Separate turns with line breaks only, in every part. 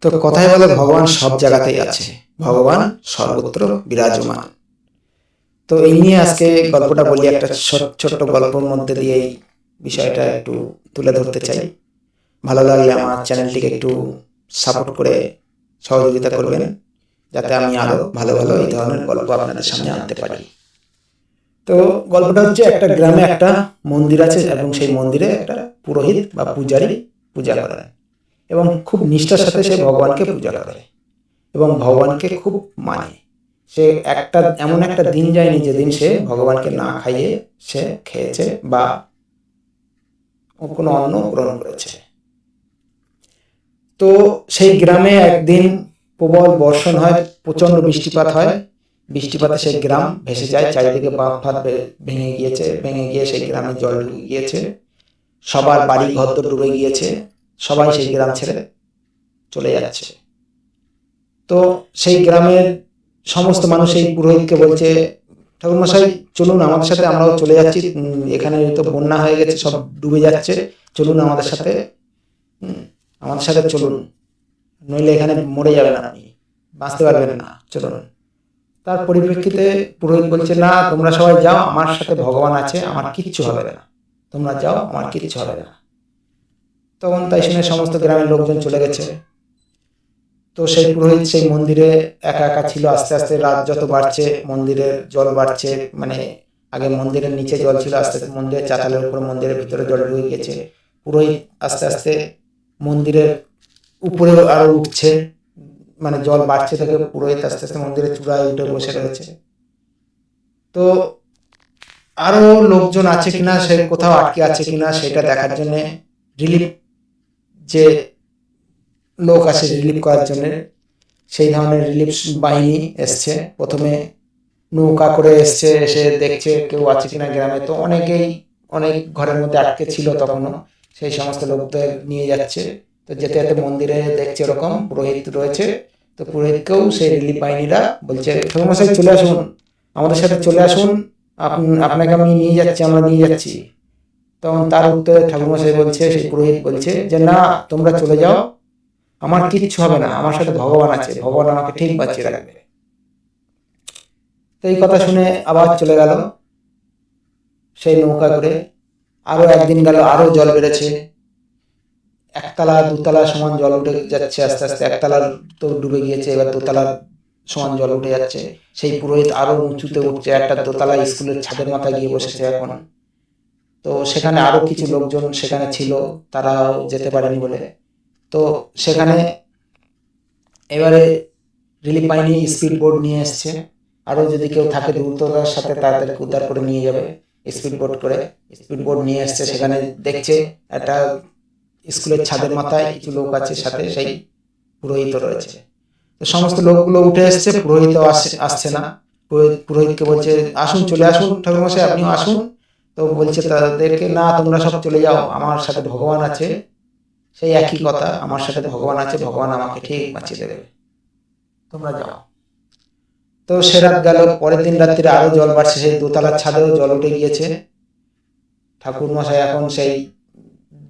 তো কথাই বলে ভগবান সব জায়গাতেই আছে। ভগবান সর্বত্র বিরাজমান। তো এই নিয়ে আজকে গল্পটা বলি, একটা ছোট- ছোট্ট গল্পের মধ্যে দিয়ে এই বিষয়টা একটু তুলে ধরতে চাই। ভালো লাগলে আমার চ্যানেলটিকে একটু সাপোর্ট করে সহযোগিতা করবেন, যাতে আমি আরও ভালো ভালো এই ধরনের গল্প আপনাদের সামনে আনতে পারি। তো গল্পটা হচ্ছে একটা গ্রামে একটা মন্দির আছে এবং সেই মন্দিরে একটা পুরোহিত বা পূজারী পূজা করে এবং খুব নিষ্ঠার সাথে সে ভগবানকে পূজা করে এবং ভগবানকে খুব মানে। সে একটা এমন একটা দিন যায়নি যেদিন সে ভগবানকে না খাইয়ে সে খেয়েছে বা কোনো অন্ন গ্রহণ করেছে। তো সেই গ্রামে একদিন প্রবল বর্ষণ হয় প্রচণ্ড বৃষ্টিপাত হয়। বৃষ্টিপাতে সেই গ্রাম ভেসে যায়, চারিদিকে বাঁধ বে- ভেঙে গিয়েছে, ভেঙে গিয়ে সেই গ্রামে জল ঢুকে গিয়েছে। সবার বাড়ি ঘর ডুবে গিয়েছে। সবাই সেই গ্রাম ছেড়ে চলে যাচ্ছে। তো সেই গ্রামের সমস্ত মানুষ এই পুরোহিতকে বলছে ঠাকুরমশাই চলুন আমাদের সাথে আমরাও চলে যাচ্ছি। এখানে তো বন্যা হয়ে গেছে সব ডুবে যাচ্ছে। চলুন আমাদের সাথে আমাদের সাথে চলুন। নইলে এখানে মরে যাবেন আপনি বাঁচতে পারবেন না চলুন। তার পরিপ্রেক্ষিতে পুরোহিত বলছে না তোমরা সবাই যাও আমার সাথে ভগবান আছে আমার কিচ্ছু হবে না। তোমরা যাও আমার কিচ্ছু হবে না। তখন তাই শুনে সমস্ত গ্রামের লোকজন চলে গেছে। তো সেই পুরোহিত সেই মন্দিরে একা একা ছিল, আস্তে আস্তে রাত যত বাড়ছে, মন্দিরের জল বাড়ছে মানে আগে মন্দিরের নিচে জল ছিল, আস্তে আস্তে মন্দিরের চাতালের উপর মন্দিরের ভিতরে জল ঢুকে গেছে। পুরোহিত আস্তে আস্তে মন্দিরের উপরে আরও উঠছে মানে জল বাড়ছে থেকে পুরোহিত আস্তে আস্তে মন্দিরের চূড়ায় উঠে বসে রয়েছে। তো আরও লোকজন আছে কিনা, সে কোথাও আটকে আছে কিনা, সেটা দেখার জন্য রিলিফ যে লোক আসে রিলিফ করার জন্য সেই ধরনের রিলিফ বাহিনী এসছে। প্রথমে নৌকা করে এসছে এসে দেখছে কেউ আছে কিনা গ্রামে। তো অনেকেই অনেক ঘরের মধ্যে আটকে ছিল তখনও। সেই সমস্ত লোকদের নিয়ে যাচ্ছে। তো যেতে যেতে মন্দিরে দেখছে ওরকম পুরোহিত রয়েছে। তো পুরোহিতকেও সেই রিলিফ বাহিনীরা বলছে ঠাকুরমশাই চলে আসুন। আমাদের সাথে চলে আসুন। আপ- আপনাকে আমি নিয়ে যাচ্ছি আমরা নিয়ে যাচ্ছি। তখন তার উত্তরে ঠাকুরমশাই বলছে, সেই পুরোহিত বলছে যে, না, তোমরা চলে যাও। আমার কিচ্ছু হবে না, আমার সাথে ভগবান আছে, ভগবান আমাকে ঠিক বাঁচিয়ে রাখবে। তো এই কথা শুনে আবার চলে গেল। সেই নৌকা করে আরও একদিন গেল, আরও জল বেড়েছে। একতলা, দুতলা সমান জল উঠে যাচ্ছে, আস্তে আস্তে একতলার তো ডুবে গিয়েছে, এবার দোতলার সমান জল উঠে যাচ্ছে। সেই পুরোহিত আরও উঁচুতে উঠছে, একটা দোতলা স্কুলের ছাদের মাথায় গিয়ে বসেছে এখন। তো সেখানে আরও কিছু লোকজন সেখানে ছিল, তারাও যেতে পারেনি বলে। তো সেখানে এবারে রিলিফ বাহিনী স্পিড বোর্ড নিয়ে এসছে। আরও যদি কেউ থাকে দ্রুততার সাথে তাদেরকে উদ্ধার করে নিয়ে যাবে স্পিড বোর্ড করে। স্পিড বোর্ড নিয়ে এসছে, সেখানে দেখছে একটা স্কুলের ছাদের মাথায় কিছু লোক আছে সাথে, সেই পুরোহিত রয়েছে। তো সমস্ত লোকগুলো উঠে এসছে পুরোহিত আসছে না। পুরোহিতকে বলছে, আসুন, চলে আসুন ঠাকুর ঠাকুরমশাই, আপনিও আসুন। তো বলছে তাদেরকে না, তোমরা সব চলে যাও, আমার সাথে ভগবান আছে। সেই একই কথা, আমার সাথে ভগবান আছে, ভগবান আমাকে ঠিক বাঁচিয়ে দেবে। তোমরা যাও। তো সে রাত গেল, পরের দিন রাত্রিরে আরও জল বাড়ছে, সেই দোতলার ছাদেও জল উঠে গিয়েছে। ঠাকুর মশাই এখন সেই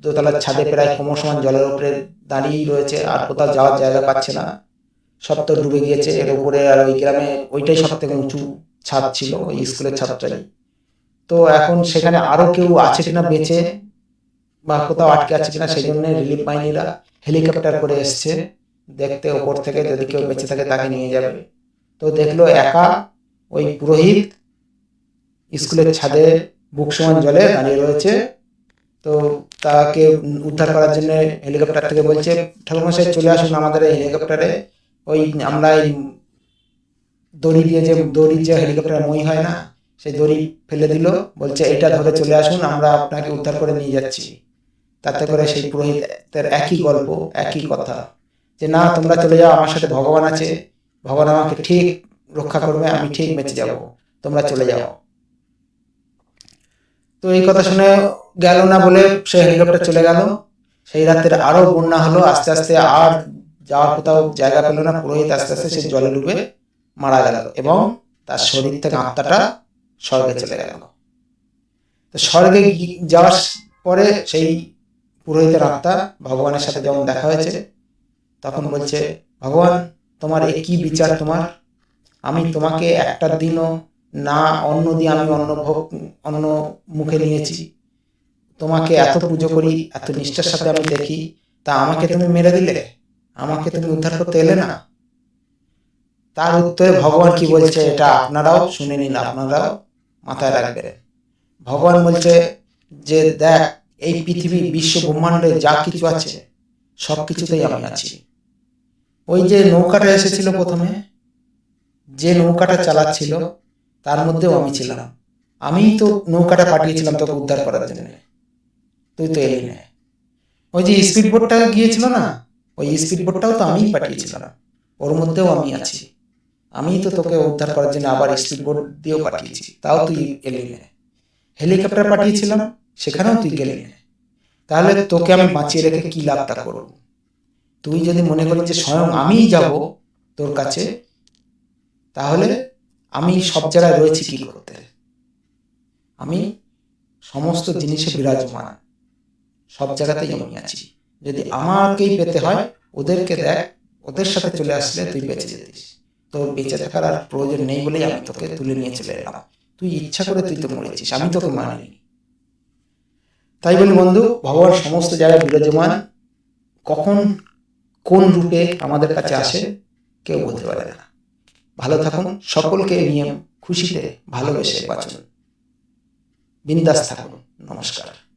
দোতলার ছাদে প্রায় কোমর সমান জলের উপরে দাঁড়িয়েই রয়েছে, আর কোথাও যাওয়ার জায়গা পাচ্ছে না। সব তো ডুবে গিয়েছে, এর উপরে আর ওই গ্রামে ওইটাই সব থেকে উঁচু ছাদ ছিল, ওই স্কুলের ছাদটাই। তো এখন সেখানে আরও কেউ আছে কিনা বেঁচে বা কোথাও আটকে আছে কিনা সেই জন্য রিলিফ বাহিনীরা হেলিকপ্টার করে এসছে। দেখতে ওপর থেকে যদি কেউ বেঁচে থাকে তাকে নিয়ে যাবে। তো দেখল একা ওই পুরোহিত স্কুলের ছাদে বুক সমান জলে দাঁড়িয়ে রয়েছে। তো তাকে উদ্ধার করার জন্য হেলিকপ্টার থেকে বলছে ঠাকুরমশাই চলে আসুন আমাদের এই হেলিকপ্টারে ওই আমরা এই দড়ি দিয়ে যে দড়ির যে হেলিকপ্টার মই হয় না সেই দড়ি ফেলে দিল, বলছে এটা ধরে চলে আসুন, আমরা আপনাকে উদ্ধার করে নিয়ে যাচ্ছি। তাতে করে সেই পুরোহিতের একই গল্প, একই কথা, যে, না, তোমরা চলে যাও, আমার সাথে ভগবান আছে, ভগবান আমাকে ঠিক রক্ষা করবে, আমি ঠিক বেঁচে যাব, তোমরা চলে যাও। তো এই কথা শুনে গেল না বলে সে হেলিকপ্টার চলে গেল। সেই রাতের আরও বন্যা হলো, আস্তে আস্তে আর যাওয়ার কোথাও জায়গা পেল না, পুরোহিত আস্তে আস্তে সে জলে ডুবে মারা গেল এবং তার শরীর থেকে আত্মাটা স্বর্গে চলে গেল। তো স্বর্গে যাওয়ার পরে সেই পুরোহিতের আত্মা ভগবানের সাথে যেমন দেখা হয়েছে তখন বলছে ভগবান তোমার এ কি বিচার তোমার? আমি তোমাকে একটা দিনও না অন্ন দিয়ে আমি অন্ন ভোগ অন্ন মুখে নিয়েছি। তোমাকে এত পুজো করি এত নিষ্ঠার সাথে আমি দেখি তা আমাকে তুমি মেরে দিলে? আমাকে তুমি উদ্ধার করতে এলে না? তার উত্তরে ভগবান কি বলছে এটা আপনারাও শুনে নিন আপনারাও মাথায় রাখবেন ভগবান বলছে যে, দেখ, এই পৃথিবী, বিশ্ব ব্রহ্মাণ্ডে যা কিছু আছে, সব কিছুতেই আমি আছি। ওই যে নৌকাটা এসেছিল প্রথমে, যে নৌকাটা চালাচ্ছিল, তার মধ্যেও আমি ছিলাম। আমিই তো নৌকাটা পাঠিয়েছিলাম তোকে উদ্ধার করার জন্য। তুই তো এলি না। ওই যে স্পিড বোটটা গিয়েছিল না? ওই স্পিড বোটটাও তো আমিই পাঠিয়েছিলাম। ওর মধ্যেও আমি আছি। আমি তো তোকে উদ্ধার করার জন্য আবার স্পিড বোট দিয়েও পাঠিয়েছি। তাও তুই এলি না। হেলিকপ্টার পাঠিয়েছিলাম, সেখানেও তুই গেলি না। তাহলে তোকে আমি বাঁচিয়ে রেখে কি লাভটা করব? তুই যদি মনে করিস যে স্বয়ং আমিই যাব তোর কাছে, তাহলে আমি সব জায়গায় রয়েছি কি করতে? আমি সমস্ত জিনিসে বিরাজমান। সব জায়গাতেই আমি আছি। যদি আমাকেই পেতে হয়, ওদেরকে দেখ, ওদের সাথে চলে আসলে তুই বেঁচে যেতিস। তোর বেঁচে থাকার আর প্রয়োজন নেই বলেই আমি তোকে তুলে নিয়ে চলে এলাম। তুই ইচ্ছা করে তুই তো মরেছিস, আমি তোকে মানিনি তাই বলি বন্ধু, ভগবান সমস্ত জায়গায় বিরাজমান। কখন কোন রূপে আমাদের কাছে আসে, কেউ বলতে পারে না। ভালো থাকুন, সকলকে নিয়ে খুশিতে ভালোবেসে বাঁচুন। বিন্দাস থাকুন, নমস্কার।